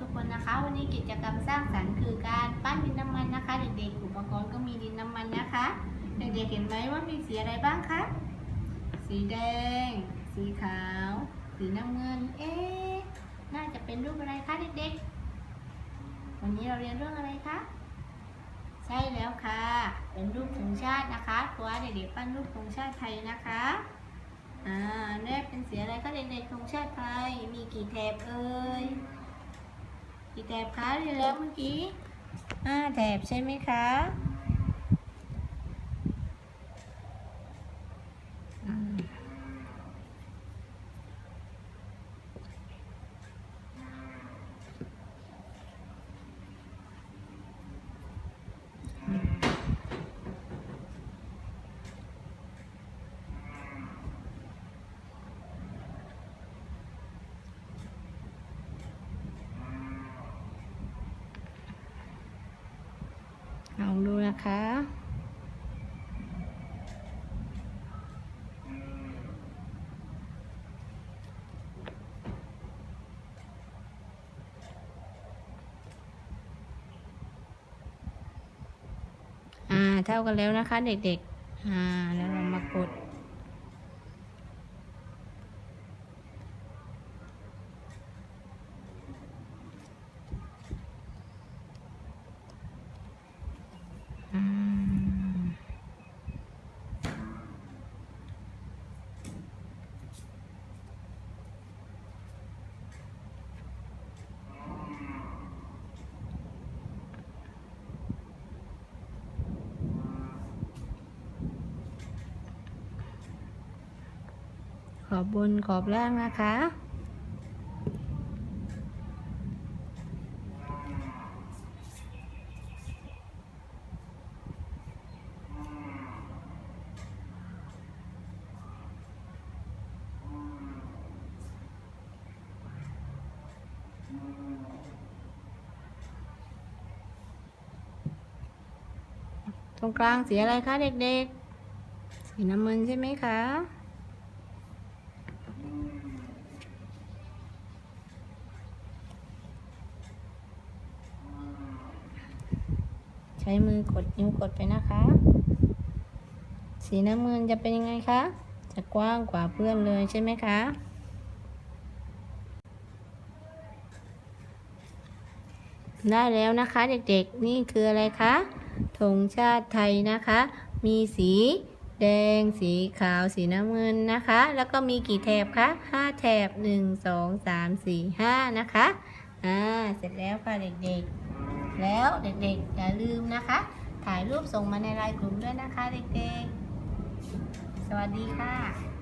ทุกคนนะคะ วันนี้กิจกรรมสร้างสรรค์คือการปั้นดินน้ำมันนะคะ เด็กๆอุปกรณ์ก็มีดินน้ำมันนะคะ เด็กๆเห็นไหมว่ามีสีอะไรบ้างคะสีแดง สีขาว สีน้ำเงิน เอ๊น่าจะเป็นรูปอะไรคะเด็กๆ วันนี้เราเรียนเรื่องอะไรคะใช่แล้วค่ะ เป็นรูปธงชาตินะคะตัวเด็กๆปั้นรูปธงชาติไทยนะคะอ่าอันแรกเป็นสีอะไรคะเด็กๆธงชาติไทยมีกี่แถบเอ่ย กี่แถบคะเรียนแล้วเมื่อกี้ห้าแถบใช่ไหมคะ นะคะ อ่า เท่ากันแล้วนะคะเด็กๆ อ่า แล้วเรามากด อืม ขอบบนขอบล่างนะคะ ตรงกลางสีอะไรคะเด็กๆ สีน้ำเงินใช่ไหมคะ ช้มือกดนิ้วกดไปนะคะ สีน้ำเงินจะเป็นยังไงคะ จะกว้างกว่าเพื่อนเลยใช่ไหมคะ ได้แล้วนะคะเด็กๆ นี่คืออะไรคะธงชาติไทยนะคะ มีสีแดง สีขาว สีน้ำเงินนะคะ แล้วก็มีกี่แถบคะห้าแถบหนึ่งสองสามสี่ห้านะคะ อ่า เสร็จแล้วค่ะเด็กๆ แล้วเด็กๆอย่าลืมนะคะ ถ่ายรูปส่งมาในไลน์กลุ่มด้วยนะคะเด็กๆ สวัสดีค่ะ